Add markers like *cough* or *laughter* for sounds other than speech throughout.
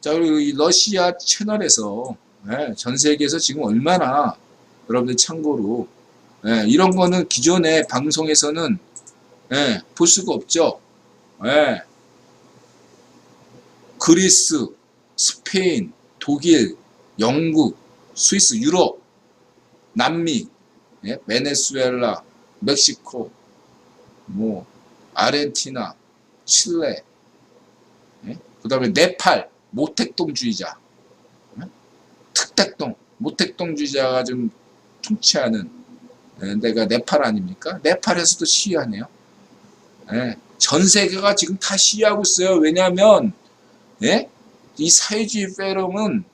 자, 그리고 이 러시아 채널에서 예, 전 세계에서 지금 얼마나 여러분들 참고로 예, 이런 거는 기존의 방송에서는 예, 볼 수가 없죠. 예. 그리스, 스페인, 독일, 영국, 스위스, 유럽, 남미, 예, 베네수엘라, 멕시코, 뭐 아르헨티나, 칠레, 예? 그 다음에 네팔 모택동주의자, 예? 특택동 모택동주의자가 좀 통치하는 예, 데가 네팔 아닙니까? 네팔에서도 시위하네요. 예, 전 세계가 지금 다 시위하고 있어요. 왜냐하면 예? 이 사회주의 페럼은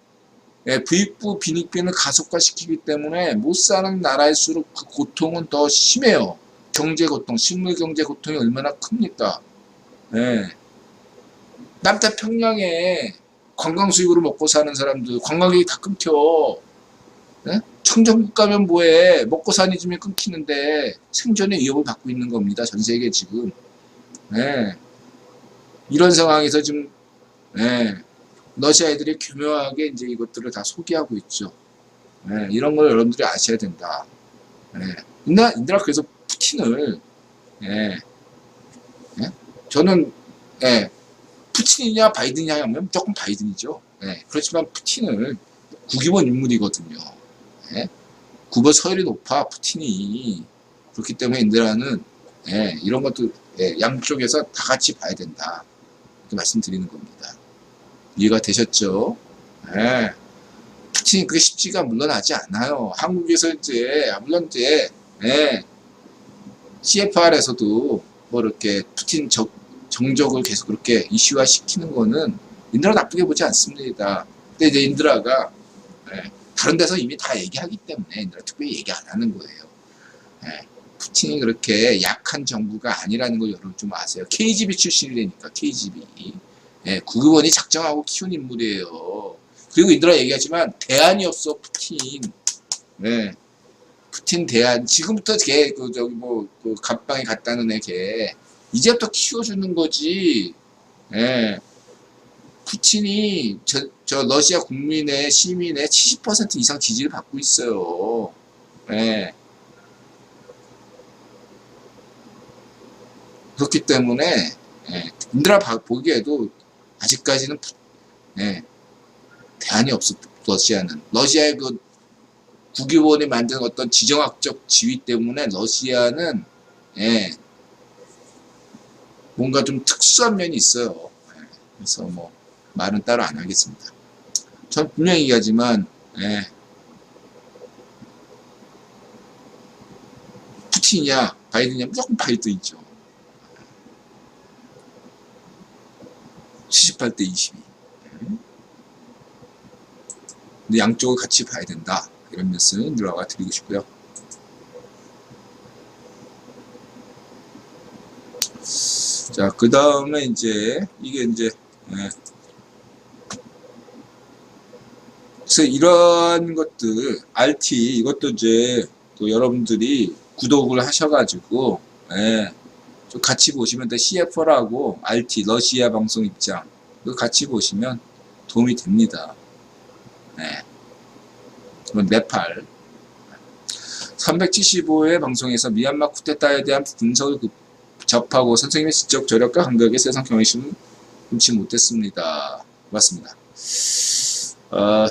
예, 부익부 빈익빈을 가속화시키기 때문에 못 사는 나라일수록 그 고통은 더 심해요. 경제 고통, 식물 경제 고통이 얼마나 큽니까? 예. 남태평양에 관광 수입으로 먹고 사는 사람들 관광객이 다 끊겨. 예? 청정국 가면 뭐해? 먹고 사니 집이 끊기는데 생존의 위협을 받고 있는 겁니다. 전 세계 지금. 예. 이런 상황에서 지금 예. 러시아 애들이 교묘하게 이제 이것들을 다 소개하고 있죠. 예. 이런 걸 여러분들이 아셔야 된다. 예. 인나 인들아 그래서 푸틴을 예. 예? 저는 예. 푸틴이냐 바이든이냐 하면 무조건 바이든이죠. 예. 그렇지만 푸틴을 국위원 인물이거든요. 예. 국어 서열이 높아 푸틴이 그렇기 때문에 인들아는 예. 이런 것도 예. 양쪽에서 다 같이 봐야 된다. 이렇게 말씀드리는 겁니다. 이해가 되셨죠? 예. 푸틴이 그게 쉽지가 물러나지 않아요. 한국에서 이제 물론 이제 예. CFR에서도 뭐 이렇게 푸틴 적, 정적을 계속 그렇게 이슈화 시키는 거는 인드라 나쁘게 보지 않습니다. 근데 이제 인드라가 예, 다른 데서 이미 다 얘기하기 때문에 인드라 특별히 얘기 안 하는 거예요. 예, 푸틴이 그렇게 약한 정부가 아니라는 걸 여러분 좀 아세요. KGB 출신이라니까 KGB. 예, 국의원이 작정하고 키운 인물이에요. 그리고 인드라 얘기하지만 대안이 없어 푸틴. 예. 푸틴 대안 지금부터 걔그 저기 뭐그 갑방에 갔다는 애걔 이제부터 키워주는 거지. 예. 푸틴이 저, 저 러시아 국민의 시민의 70% 이상 지지를 받고 있어요. 예. 그렇기 때문에 예. 인드라 바- 보기에도 아직까지는 푸- 예. 대안이 없어 러시아는 러시아의 그 국유원이 만든 어떤 지정학적 지위 때문에 러시아는 예, 뭔가 좀 특수한 면이 있어요. 예, 그래서 뭐 말은 따로 안 하겠습니다. 전 분명히 얘기하지만 예, 푸틴이냐 바이든이냐 무조건 바이든이죠. 78대 22. 근데 양쪽을 같이 봐야 된다. 이런 말씀 들어가 드리고 싶고요. 자, 그 다음에 이제, 이게 이제, 예. 그래서 이러한 것들, RT, 이것도 이제, 또 여러분들이 구독을 하셔가지고, 예. 좀 같이 보시면, CF라고 RT, 러시아 방송 입장, 그거 같이 보시면 도움이 됩니다. 네. 그건 네팔. 375회 방송에서 미얀마 쿠데타에 대한 분석을 그- 접하고 선생님의 지적 저력과 감각의 세상 경외심을 금치 못했습니다. 맞습니다. 어,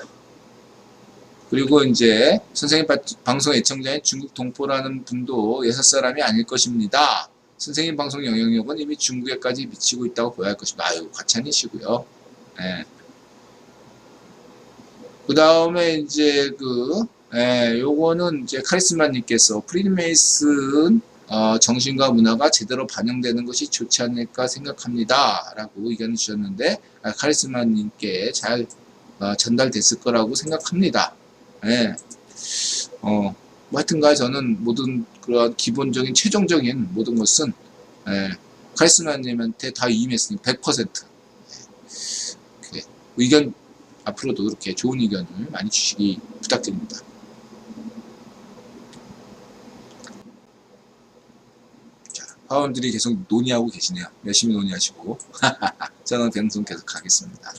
그리고 이제 선생님 바- 방송 애청자인 중국 동포라는 분도 예사 사람이 아닐 것입니다. 선생님 방송 영향력은 이미 중국에까지 미치고 있다고 보아야 할 것입니다. 아유, 과찬이시고요. 예. 그 다음에 이제 그, 예, 요거는 이제 카리스마님께서 프리메이슨 어, 정신과 문화가 제대로 반영되는 것이 좋지 않을까 생각합니다. 라고 의견을 주셨는데, 아, 카리스마님께 잘 어, 전달됐을 거라고 생각합니다. 예. 어, 뭐 하여튼가 저는 모든 그런 기본적인 최종적인 모든 것은 예, 카리스마님한테 다 임했으니 100% 예, 의견 앞으로도 이렇게 좋은 의견을 많이 주시기 부탁드립니다. 자, 화원들이 계속 논의하고 계시네요. 열심히 논의하시고 *laughs* 저는 방송 계속 하겠습니다.